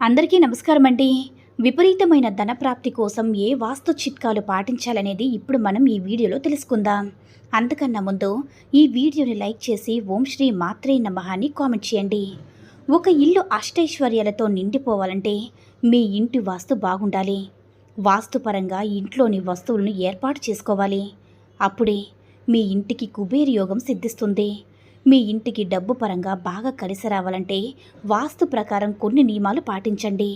అందరికీ నమస్కారం అండి విపరీతమైన ధనప్రాప్తి కోసం ఏ వాస్తు చిట్కాలు పాటించాలనేది ఇప్పుడు మనం ఈ వీడియోలో తెలుసుకుందాం. అంతకన్నా ముందు ఈ వీడియోని లైక్ చేసి ఓం శ్రీ మాత్రే నమహాన్ని కామెంట్ చేయండి. ఒక ఇల్లు అష్టైశ్వర్యాలతో నిండిపోవాలంటే మీ ఇంటి వాస్తు బాగుండాలి. వాస్తుపరంగా ఇంట్లోని వస్తువులను ఏర్పాటు చేసుకోవాలి. అప్పుడే మీ ఇంటికి కుబేర యోగం సిద్ధిస్తుంది. మీ ఇంటికి డబ్బు పరంగా బాగా కలిసి రావాలంటే వాస్తు ప్రకారం కొన్ని నియమాలు పాటించండి.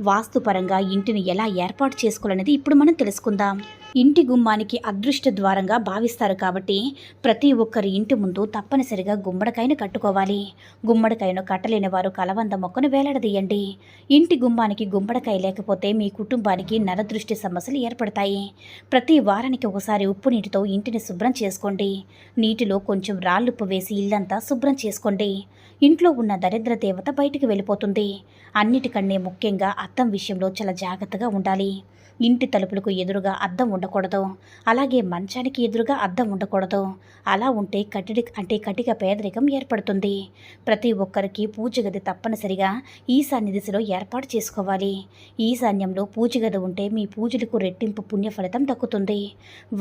వాస్తుపరంగా ఇంటిని ఎలా ఏర్పాటు చేసుకోవాలనేది ఇప్పుడు మనం తెలుసుకుందాం. ఇంటి గుమ్మానికి అదృష్ట ద్వారంగా భావిస్తారు కాబట్టి ప్రతి ఒక్కరి ఇంటి ముందు తప్పనిసరిగా గుమ్మడికాయను కట్టుకోవాలి. గుమ్మడికాయను కట్టలేని వారు కలవంద మొక్కను వేలాడదీయండి. ఇంటి గుమ్మానికి గుమ్మడికాయ లేకపోతే మీ కుటుంబానికి నరదృష్టి సమస్యలు ఏర్పడతాయి. ప్రతి వారానికి ఒకసారి ఉప్పు నీటితో ఇంటిని శుభ్రం చేసుకోండి. నీటిలో కొంచెం రాళ్ళుప్పు వేసి ఇల్లంతా శుభ్రం చేసుకోండి. ఇంట్లో ఉన్న దరిద్ర దేవత బయటికి వెళ్ళిపోతుంది. అన్నిటికన్నే ముఖ్యంగా అద్దం విషయంలో చాలా జాగ్రత్తగా ఉండాలి. ఇంటి తలుపులకు ఎదురుగా అద్దం ఉండకూడదు. అలాగే మంచానికి ఎదురుగా అద్దం ఉండకూడదు. అలా ఉంటే కటిడి అంటే కటిక పేదరికం ఏర్పడుతుంది. ప్రతి ఒక్కరికి పూజ గది తప్పనిసరిగా ఈశాన్య దిశలో ఏర్పాటు చేసుకోవాలి. ఈశాన్యంలో పూజ గది ఉంటే మీ పూజలకు రెట్టింపు పుణ్య ఫలితం దక్కుతుంది.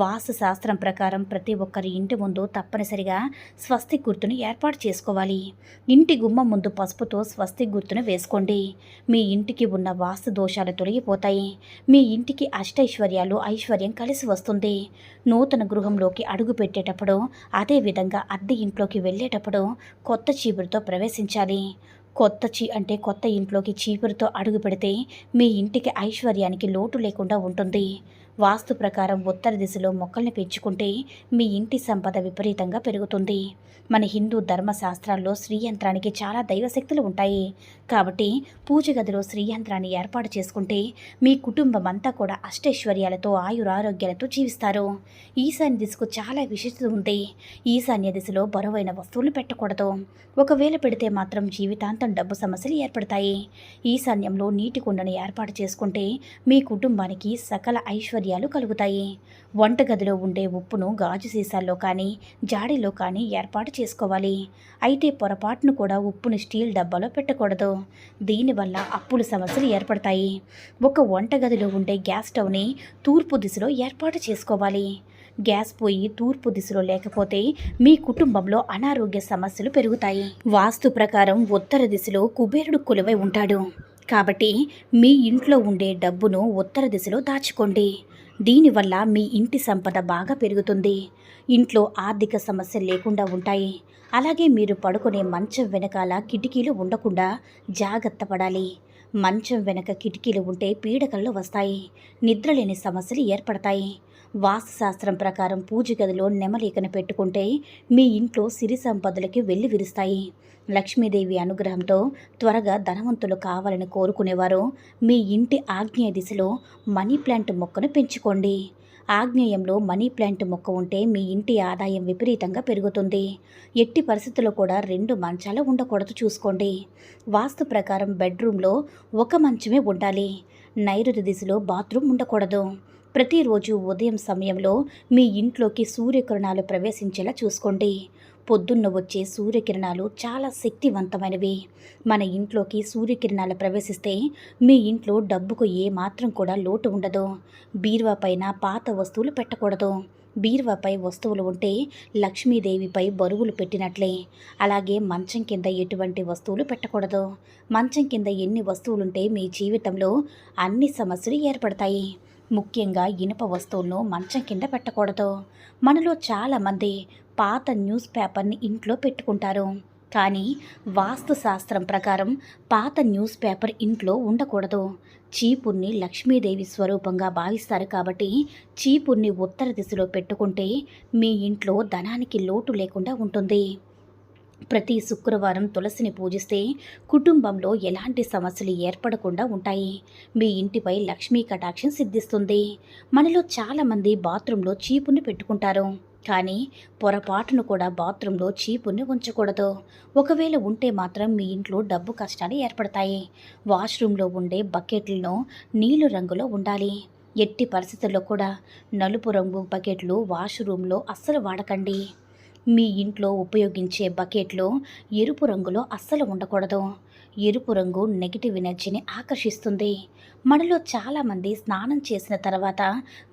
వాస్తు శాస్త్రం ప్రకారం ప్రతి ఒక్కరి ఇంటి ముందు తప్పనిసరిగా స్వస్తి గుర్తును ఏర్పాటు చేసుకోవాలి. ఇంటి గుమ్మం ముందు పసుపుతో స్వస్తి గుర్తును వేసుకోండి. మీ ఇంటికి ఉన్న వాస్తు దోషాలు తొలగిపోతాయి. మీ ఇంటికి అష్టైశ్వర్యాలు ఐశ్వర్యం కలిసి వస్తుంది? నూతన గృహంలోకి అడుగు పెట్టేటప్పుడు అదేవిధంగా అద్దె ఇంట్లోకి వెళ్ళేటప్పుడు కొత్త చీపురుతో ప్రవేశించాలి. కొత్త చీ అంటే కొత్త ఇంట్లోకి చీపురుతో అడుగు పెడితే మీ ఇంటికి ఐశ్వర్యానికి లోటు లేకుండా ఉంటుంది. వాస్తు ప్రకారం ఉత్తర దిశలో మొక్కల్ని పెంచుకుంటే మీ ఇంటి సంపద విపరీతంగా పెరుగుతుంది. మన హిందూ ధర్మశాస్త్రాల్లో శ్రీయంత్రానికి చాలా దైవశక్తులు ఉంటాయి. కాబట్టి పూజ గదిలో శ్రీయంత్రాన్ని ఏర్పాటు చేసుకుంటే మీ కుటుంబం అంతా కూడా అష్టైశ్వర్యాలతో ఆయురారోగ్యాలతో జీవిస్తారు. ఈశాన్య దిశకు చాలా విశిష్టత ఉంది ఈశాన్య దిశలో బరువైన వస్తువులు పెట్టకూడదు. ఒకవేళ పెడితే మాత్రం జీవితాంతం డబ్బు సమస్యలు ఏర్పడతాయి. ఈశాన్యంలో నీటి కుండను ఏర్పాటు చేసుకుంటే మీ కుటుంబానికి సకల ఐశ్వర్య ఐశ్వర్యాలు కలుగుతాయి. వంటగదిలో ఉండే ఉప్పును గాజు సీసాల్లో కానీ జాడీలో కానీ ఏర్పాటు చేసుకోవాలి. అయితే పొరపాటును కూడా ఉప్పును స్టీల్ డబ్బాలో పెట్టకూడదు. దీనివల్ల అప్పుల సమస్యలు ఏర్పడతాయి. ఒక వంటగదిలో ఉండే గ్యాస్ స్టవ్ని తూర్పు దిశలో ఏర్పాటు చేసుకోవాలి. గ్యాస్ పొయ్యి తూర్పు దిశలో లేకపోతే మీ కుటుంబంలో అనారోగ్య సమస్యలు పెరుగుతాయి. వాస్తు ప్రకారం ఉత్తర దిశలో కుబేరుడు కొలువై ఉంటాడు. కాబట్టి మీ ఇంట్లో ఉండే డబ్బును ఉత్తర దిశలో దాచుకోండి. దీనివల్ల మీ ఇంటి సంపద బాగా పెరుగుతుంది. ఇంట్లో ఆర్థిక సమస్యలు లేకుండా ఉంటాయి. అలాగే మీరు పడుకునే మంచం వెనకాల కిటికీలు ఉండకుండా జాగ్రత్త పడాలి. మంచం వెనక కిటికీలు ఉంటే పీడకలు వస్తాయి. నిద్రలేని సమస్యలు ఏర్పడతాయి. వాస్తుశాస్త్రం ప్రకారం పూజ గదిలో నెమలికను పెట్టుకుంటే మీ ఇంట్లో సిరి సంపదలకి వెళ్ళి విరుస్తాయి. లక్ష్మీదేవి అనుగ్రహంతో త్వరగా ధనవంతులు కావాలని కోరుకునేవారు. మీ ఇంటి ఆగ్నేయ దిశలో మనీ ప్లాంట్ మొక్కను పెంచుకోండి. ఆగ్నేయంలో మనీ ప్లాంట్ మొక్క ఉంటే మీ ఇంటి ఆదాయం విపరీతంగా పెరుగుతుంది. ఎట్టి పరిస్థితుల్లో కూడా రెండు మంచాలు ఉండకూడదు చూసుకోండి. వాస్తు ప్రకారం బెడ్రూమ్లో ఒక మంచమే ఉండాలి. నైరుతి దిశలో బాత్రూమ్ ఉండకూడదు. ప్రతిరోజు ఉదయం సమయంలో మీ ఇంట్లోకి సూర్యకిరణాలు ప్రవేశించేలా చూసుకోండి. పొద్దున్న వచ్చే సూర్యకిరణాలు చాలా శక్తివంతమైనవి. మన ఇంట్లోకి సూర్యకిరణాలు ప్రవేశిస్తే మీ ఇంట్లో డబ్బుకు ఏ మాత్రం కూడా లోటు ఉండదు. బీరువా పైన పాత వస్తువులు పెట్టకూడదు. బీరువాపై వస్తువులు ఉంటే లక్ష్మీదేవిపై బరువులు పెట్టినట్లే. అలాగే మంచం కింద ఎటువంటి వస్తువులు పెట్టకూడదు. మంచం కింద ఎన్ని వస్తువులుంటే మీ జీవితంలో అన్ని సమస్యలు ఏర్పడతాయి. ముఖ్యంగా ఇనుప వస్తువులను మంచం కింద పెట్టకూడదు. మనలో చాలామంది పాత న్యూస్ పేపర్ని ఇంట్లో పెట్టుకుంటారు. కానీ వాస్తు శాస్త్రం ప్రకారం పాత న్యూస్ పేపర్ ఇంట్లో ఉండకూడదు. చీపుర్ని లక్ష్మీదేవి స్వరూపంగా భావిస్తారు కాబట్టి చీపుర్ని ఉత్తర దిశలో పెట్టుకుంటే మీ ఇంట్లో ధనానికి లోటు లేకుండా ఉంటుంది. ప్రతి శుక్రవారం తులసిని పూజిస్తే కుటుంబంలో ఎలాంటి సమస్యలు ఏర్పడకుండా ఉంటాయి. మీ ఇంటిపై లక్ష్మీ కటాక్షం సిద్ధిస్తుంది. మనలో చాలామంది బాత్రూంలో చీపుని పెట్టుకుంటారు. కానీ పొరపాటును కూడా బాత్రూంలో చీపుని ఉంచకూడదు. ఒకవేళ ఉంటే మాత్రం మీ ఇంట్లో డబ్బు కష్టాలు ఏర్పడతాయి. వాష్రూమ్లో ఉండే బకెట్లను నీలు రంగులో ఉండాలి. ఎట్టి పరిస్థితుల్లో కూడా నలుపు రంగు బకెట్లు వాష్రూమ్లో అస్సలు వాడకండి. మీ ఇంట్లో ఉపయోగించే బకెట్లు ఎరుపు రంగులో అస్సలు ఉండకూడదు. ఎరుపు రంగు నెగిటివ్ ఎనర్జీని ఆకర్షిస్తుంది. మనలో చాలామంది స్నానం చేసిన తర్వాత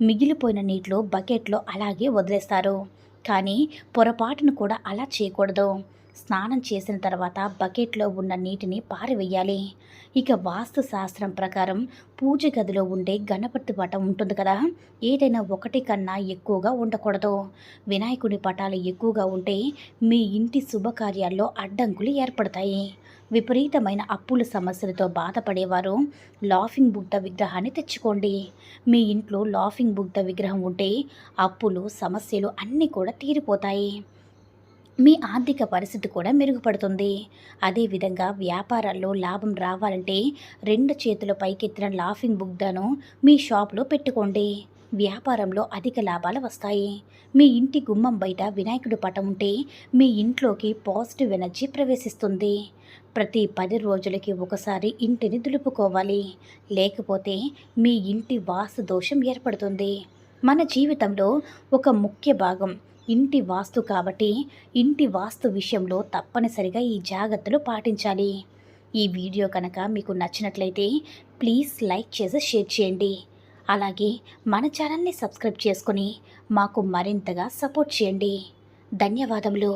మిగిలిపోయిన నీటిలో బకెట్లో అలాగే వదిలేస్తారు. కానీ పొరపాటును కూడా అలా చేయకూడదు. స్నానం చేసిన తర్వాత బకెట్లో ఉన్న నీటిని పారివేయాలి. ఇక వాస్తు శాస్త్రం ప్రకారం పూజ గదిలో ఉండే గణపతి పటం ఉంటుంది కదా. ఏదైనా ఒకటి కన్నా ఎక్కువగా ఉండకూడదు. వినాయకుడి పటాలు ఎక్కువగా ఉంటే మీ ఇంటి శుభకార్యాల్లో అడ్డంకులు ఏర్పడతాయి. విపరీతమైన అప్పుల సమస్యలతో బాధపడేవారు. లాఫింగ్ బుద్ధ విగ్రహాన్ని తెచ్చుకోండి. మీ ఇంట్లో లాఫింగ్ బుద్ధ విగ్రహం ఉంటే అప్పులు సమస్యలు అన్నీ కూడా తీరిపోతాయి. మీ ఆర్థిక పరిస్థితి కూడా మెరుగుపడుతుంది. అదేవిధంగా వ్యాపారాల్లో లాభం రావాలంటే రెండు చేతుల పైకెత్తిన లాఫింగ్ బుగ్దాను మీ షాప్లో పెట్టుకోండి. వ్యాపారంలో అధిక లాభాలు వస్తాయి. మీ ఇంటి గుమ్మం బయట వినాయకుడి పటం ఉంటే మీ ఇంట్లోకి పాజిటివ్ ఎనర్జీ ప్రవేశిస్తుంది. ప్రతి పది రోజులకి ఒకసారి ఇంటిని దులుపుకోవాలి. లేకపోతే మీ ఇంటి వాస్తు దోషం ఏర్పడుతుంది. మన జీవితంలో ఒక ముఖ్య భాగం ఇంటి వాస్తు కాబట్టి ఇంటి వాస్తు విషయంలో తప్పనిసరిగా ఈ జాగ్రత్తలు పాటించాలి. ఈ వీడియో కనుక మీకు నచ్చినట్లయితే ప్లీజ్ లైక్ చేసి షేర్ చేయండి. అలాగే మన ఛానల్ని సబ్స్క్రైబ్ చేసుకొని మాకు మరింతగా సపోర్ట్ చేయండి. ధన్యవాదములు.